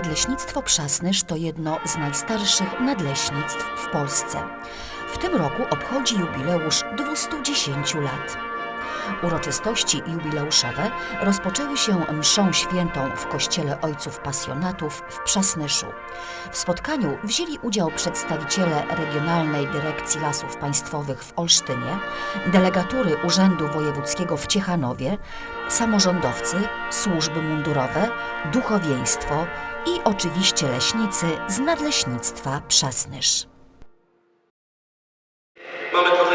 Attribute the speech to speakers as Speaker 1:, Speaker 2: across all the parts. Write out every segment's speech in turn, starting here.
Speaker 1: Nadleśnictwo Przasnysz to jedno z najstarszych nadleśnictw w Polsce. W tym roku obchodzi jubileusz 210 lat. Uroczystości jubileuszowe rozpoczęły się mszą świętą w kościele Ojców Pasjonatów w Przasnyszu. W spotkaniu wzięli udział przedstawiciele Regionalnej Dyrekcji Lasów Państwowych w Olsztynie, delegatury Urzędu Wojewódzkiego w Ciechanowie, samorządowcy, służby mundurowe, duchowieństwo i oczywiście leśnicy z Nadleśnictwa Przasnysz.
Speaker 2: Mamy trochę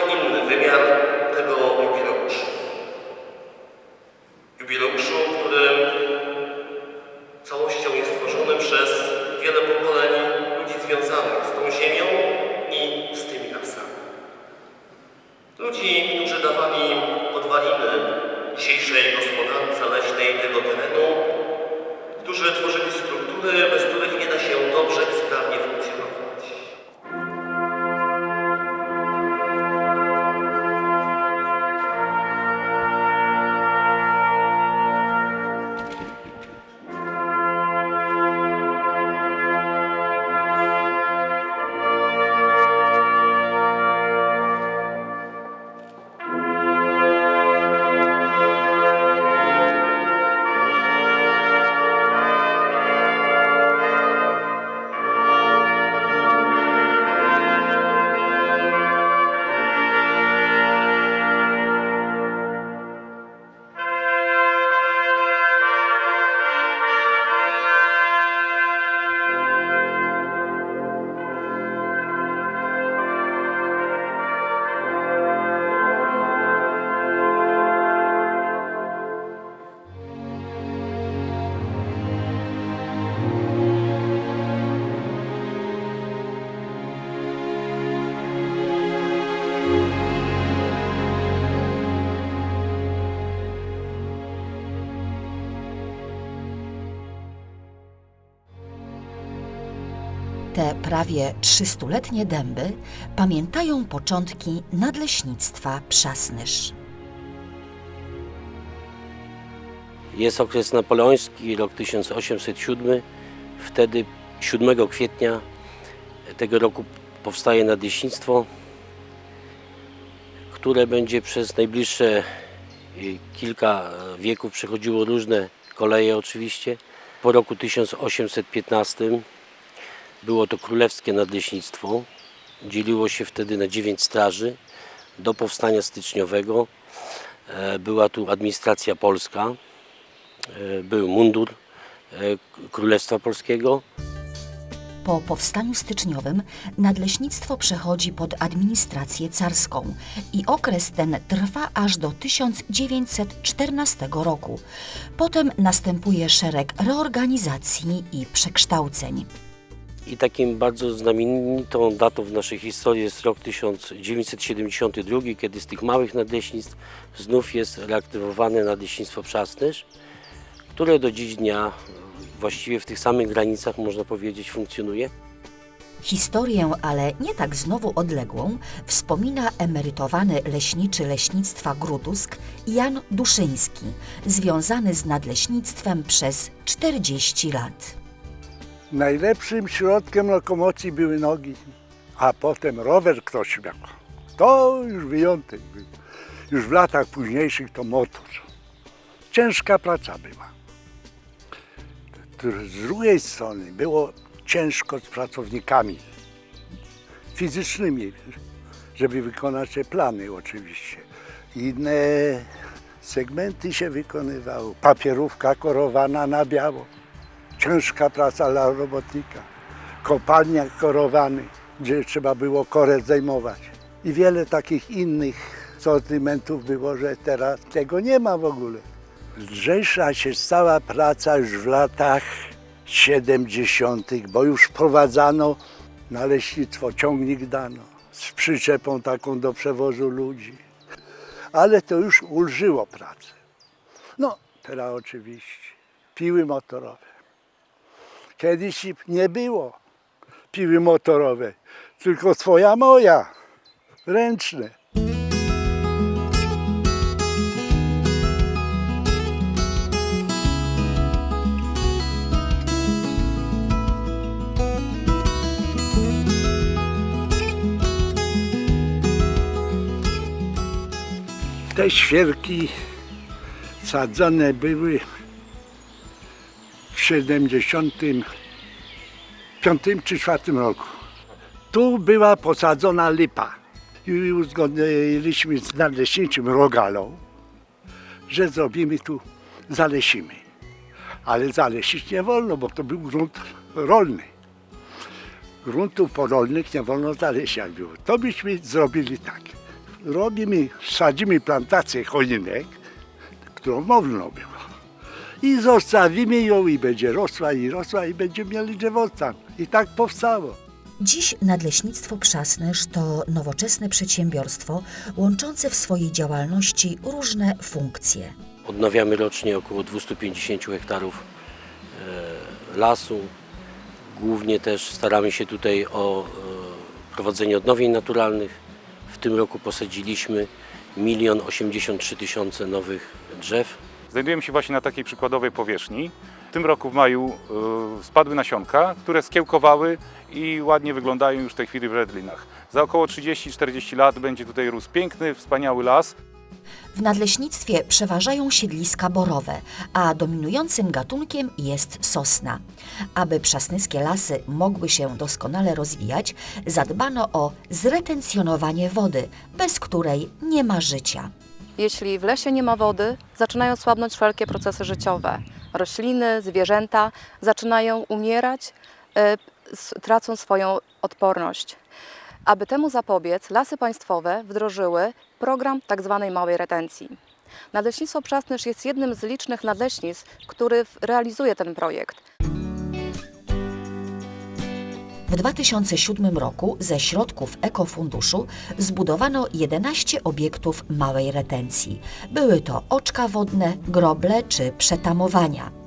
Speaker 1: prawie 300-letnie dęby pamiętają początki Nadleśnictwa Przasnysz.
Speaker 3: Jest okres napoleoński, rok 1807. Wtedy 7 kwietnia tego roku powstaje nadleśnictwo, które będzie przez najbliższe y, kilka wieków przechodziło różne koleje oczywiście. Po roku 1815 było to królewskie nadleśnictwo. Dzieliło się wtedy na dziewięć straży. Do powstania styczniowego e, była tu administracja polska, e, był mundur e, Królestwa Polskiego.
Speaker 1: Po powstaniu styczniowym nadleśnictwo przechodzi pod administrację carską i okres ten trwa aż do 1914 roku. Potem następuje szereg reorganizacji i przekształceń.
Speaker 3: I takim bardzo znamienitą datą w naszej historii jest rok 1972, kiedy z tych małych nadleśnictw znów jest reaktywowane nadleśnictwo Przasnysz, które do dziś dnia właściwie w tych samych granicach, można powiedzieć, funkcjonuje.
Speaker 1: Historię, ale nie tak znowu odległą, wspomina emerytowany leśniczy leśnictwa Grudusk Jan Duszyński, związany z nadleśnictwem przez 40 lat.
Speaker 4: Najlepszym środkiem lokomocji były nogi, a potem rower ktoś miał. To już wyjątek był. Już w latach późniejszych to motor. Ciężka praca była. Z drugiej strony było ciężko z pracownikami fizycznymi, żeby wykonać te plany oczywiście. Inne segmenty się wykonywało. Papierówka korowana na biało ciężka praca dla robotnika. Kopalnia korowany, gdzie trzeba było korę zdejmować. I wiele takich innych sortymentów było, że teraz tego nie ma w ogóle. Lżejsza się stała praca już w latach 70., bo już wprowadzano na leśnictwo, ciągnik dano z przyczepą taką do przewozu ludzi. Ale to już ulżyło pracę. No, teraz oczywiście piły motorowe. Kiedyś nie było piły motorowej, tylko twoja moja, ręczne. Te świerki sadzone były 75 czy 4 roku. Tu była posadzona lipa. I uzgodniliśmy z nadleśniczym Rogalą, że zrobimy tu, zalesimy. Ale zalesić nie wolno, bo to był grunt rolny. Gruntów porolnych nie wolno zalesiać było. To byśmy zrobili tak. Robimy, sadzimy plantację choinek, którą wolno było. I zostawimy ją i będzie rosła i rosła i będziemy mieli drzewoca. I tak powstało.
Speaker 1: Dziś Nadleśnictwo Przasnysz to nowoczesne przedsiębiorstwo łączące w swojej działalności różne funkcje.
Speaker 3: Odnawiamy rocznie około 250 hektarów e, lasu. Głównie też staramy się tutaj o e, prowadzenie odnowień naturalnych. W tym roku posadziliśmy 1 083 tysiące nowych drzew.
Speaker 5: Znajdujemy się właśnie na takiej przykładowej powierzchni. W tym roku w maju y, spadły nasionka, które skiełkowały i ładnie wyglądają już w tej chwili w redlinach. Za około 30-40 lat będzie tutaj rósł piękny, wspaniały las.
Speaker 1: W nadleśnictwie przeważają siedliska borowe, a dominującym gatunkiem jest sosna. Aby przasnyskie lasy mogły się doskonale rozwijać, zadbano o zretencjonowanie wody, bez której nie ma życia.
Speaker 6: Jeśli w lesie nie ma wody, zaczynają słabnąć wszelkie procesy życiowe. Rośliny, zwierzęta zaczynają umierać, e, tracą swoją odporność. Aby temu zapobiec, lasy państwowe wdrożyły program tzw. małej retencji. Nadleśnictwo Przasnysz jest jednym z licznych nadleśnictw, który realizuje ten projekt.
Speaker 1: W 2007 roku ze środków Ekofunduszu zbudowano 11 obiektów małej retencji. Były to oczka wodne, groble czy przetamowania.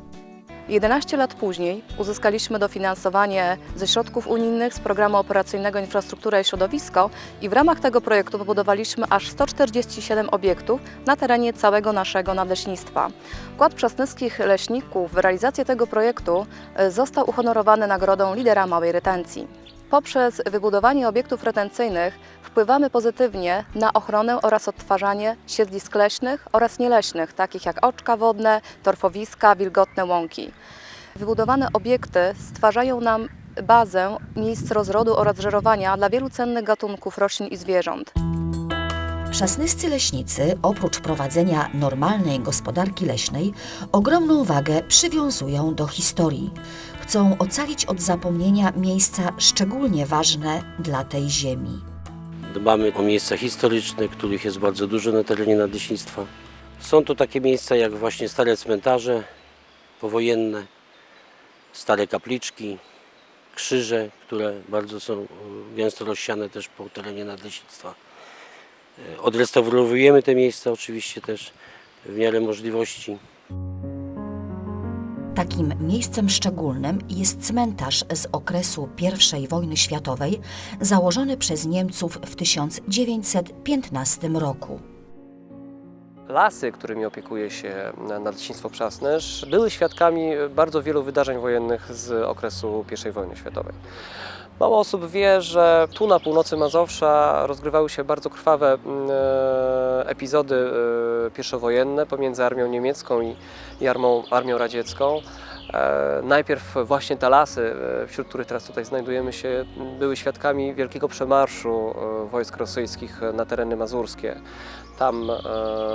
Speaker 6: 11 lat później uzyskaliśmy dofinansowanie ze środków unijnych z programu operacyjnego Infrastruktura i Środowisko i w ramach tego projektu pobudowaliśmy aż 147 obiektów na terenie całego naszego nadleśnictwa. Wkład przasnyskich leśników w realizację tego projektu e, został uhonorowany nagrodą lidera małej retencji. Poprzez wybudowanie obiektów retencyjnych wpływamy pozytywnie na ochronę oraz odtwarzanie siedlisk leśnych oraz nieleśnych, takich jak oczka wodne, torfowiska, wilgotne łąki. Wybudowane obiekty stwarzają nam bazę miejsc rozrodu oraz żerowania dla wielu cennych gatunków roślin i zwierząt.
Speaker 1: Przasnyscy leśnicy, oprócz prowadzenia normalnej gospodarki leśnej, ogromną wagę przywiązują do historii. Chcą ocalić od zapomnienia miejsca szczególnie ważne dla tej ziemi.
Speaker 3: Dbamy o miejsca historyczne, których jest bardzo dużo na terenie nadleśnictwa. Są to takie miejsca jak właśnie stare cmentarze powojenne, stare kapliczki, krzyże, które bardzo są e, gęsto rozsiane też po terenie nadleśnictwa. E, Odrestaurowujemy te miejsca oczywiście też w miarę możliwości.
Speaker 1: Takim miejscem szczególnym jest cmentarz z okresu I wojny światowej, założony przez Niemców w 1915 roku.
Speaker 7: Lasy, którymi opiekuje się Nadleśnictwo Przasnysz, były świadkami bardzo wielu wydarzeń wojennych z okresu I wojny światowej. Mało osób wie, że tu na północy Mazowsza rozgrywały się bardzo krwawe mm, e, epizody e, pierwszowojenne pomiędzy armią niemiecką i, armią, armią radziecką. E, Najpierw właśnie te lasy, e, wśród których teraz tutaj znajdujemy się, były świadkami wielkiego przemarszu e, wojsk rosyjskich na tereny mazurskie. Tam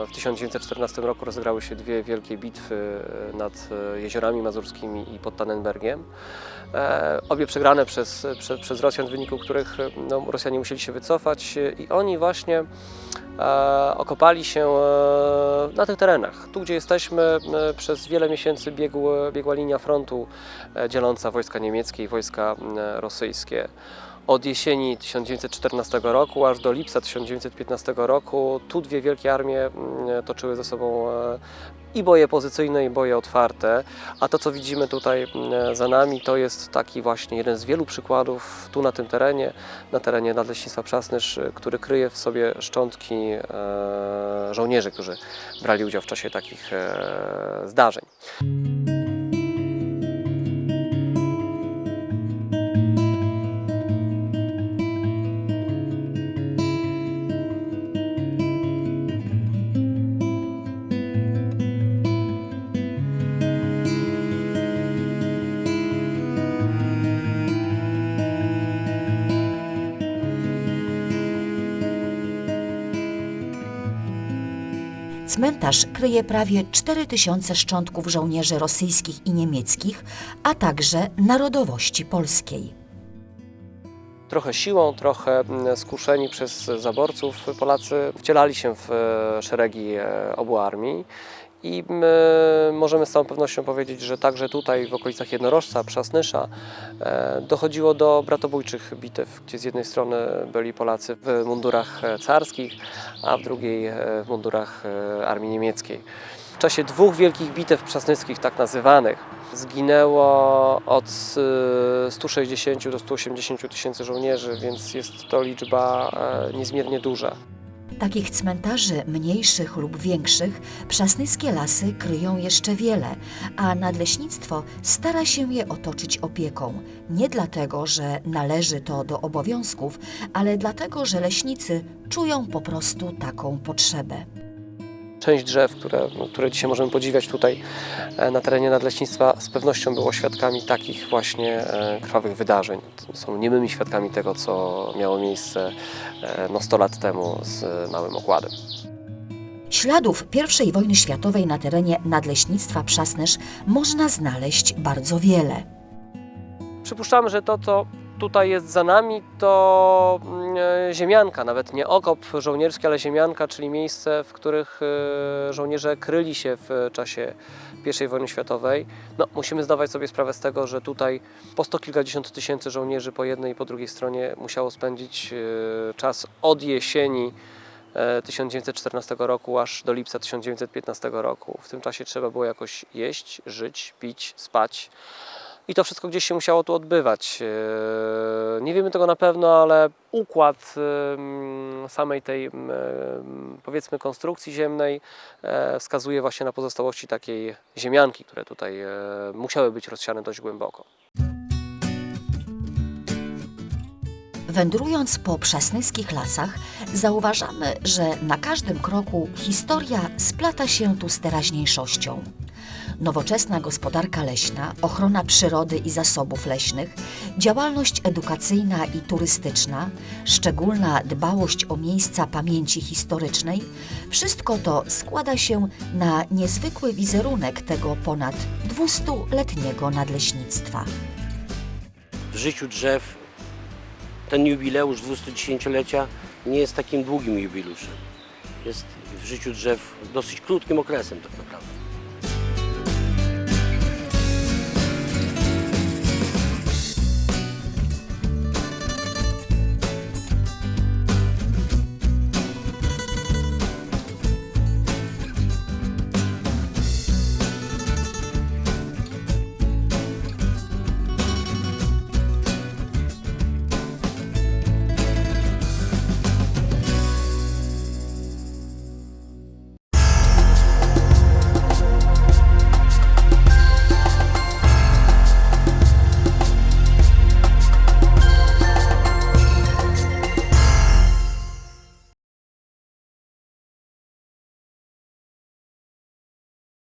Speaker 7: w 1914 roku rozegrały się dwie wielkie bitwy nad jeziorami mazurskimi i pod Tannenbergiem. Obie przegrane przez, prze, przez Rosjan, w wyniku których no, Rosjanie musieli się wycofać i oni właśnie okopali się na tych terenach. Tu, gdzie jesteśmy, przez wiele miesięcy biegł, biegła linia frontu e, dzieląca wojska niemieckie i wojska e, rosyjskie. Od jesieni 1914 roku aż do lipca 1915 roku tu dwie wielkie armie toczyły ze sobą e, i boje pozycyjne, i boje otwarte. A to, co widzimy tutaj za nami, to jest taki właśnie jeden z wielu przykładów tu na tym terenie, na terenie Nadleśnictwa Przasnysz, y, który kryje w sobie szczątki e, żołnierzy, którzy brali udział w czasie takich e, zdarzeń.
Speaker 1: Cmentarz kryje prawie 4000 szczątków żołnierzy rosyjskich i niemieckich, a także narodowości polskiej.
Speaker 7: Trochę siłą, trochę mm, skuszeni przez zaborców, Polacy wcielali się w e, szeregi e, obu armii. I my możemy z całą pewnością powiedzieć, że także tutaj w okolicach Jednorożca, Przasnysza e, dochodziło do bratobójczych bitew, gdzie z jednej strony byli Polacy w mundurach e, carskich, a w drugiej e, w mundurach armii niemieckiej. W czasie dwóch wielkich bitew przasnyckich, tak nazywanych, zginęło od e, 160 do 180 tysięcy żołnierzy, więc jest to liczba niezmiernie duża.
Speaker 1: Takich cmentarzy mniejszych lub większych przasnyskie lasy kryją jeszcze wiele, a nadleśnictwo stara się je otoczyć opieką. Nie dlatego, że należy to do obowiązków, ale dlatego, że leśnicy czują po prostu taką potrzebę.
Speaker 7: Część drzew, które, no, które dzisiaj możemy podziwiać tutaj e, na terenie nadleśnictwa, z pewnością było świadkami takich właśnie e, krwawych wydarzeń. Są niemymi świadkami tego, co miało miejsce e, no, 100 lat temu z Małym Okładem.
Speaker 1: Śladów I wojny światowej na terenie nadleśnictwa Przasnysz można znaleźć bardzo wiele.
Speaker 7: Przypuszczamy, że to, co tutaj jest za nami, to mm, ziemianka, nawet nie okop żołnierski, ale ziemianka, czyli miejsce, w których e, żołnierze kryli się w czasie I wojny światowej. No, musimy zdawać sobie sprawę z tego, że tutaj po sto kilkadziesiąt tysięcy żołnierzy po jednej i po drugiej stronie musiało spędzić e, czas od jesieni e, 1914 roku aż do lipca 1915 roku. W tym czasie trzeba było jakoś jeść, żyć, pić, spać. I to wszystko gdzieś się musiało tu odbywać. E, Nie wiemy tego na pewno, ale układ samej tej powiedzmy konstrukcji ziemnej e, wskazuje właśnie na pozostałości takiej ziemianki, które tutaj e, musiały być rozsiane dość głęboko.
Speaker 1: Wędrując po przasnyskich lasach, zauważamy, że na każdym kroku historia splata się tu z teraźniejszością. Nowoczesna gospodarka leśna, ochrona przyrody i zasobów leśnych, działalność edukacyjna i turystyczna, szczególna dbałość o miejsca pamięci historycznej wszystko to składa się na niezwykły wizerunek tego ponad 200-letniego nadleśnictwa.
Speaker 3: W życiu drzew ten jubileusz 210-lecia nie jest takim długim jubileuszem. Jest w życiu drzew dosyć krótkim okresem tak naprawdę.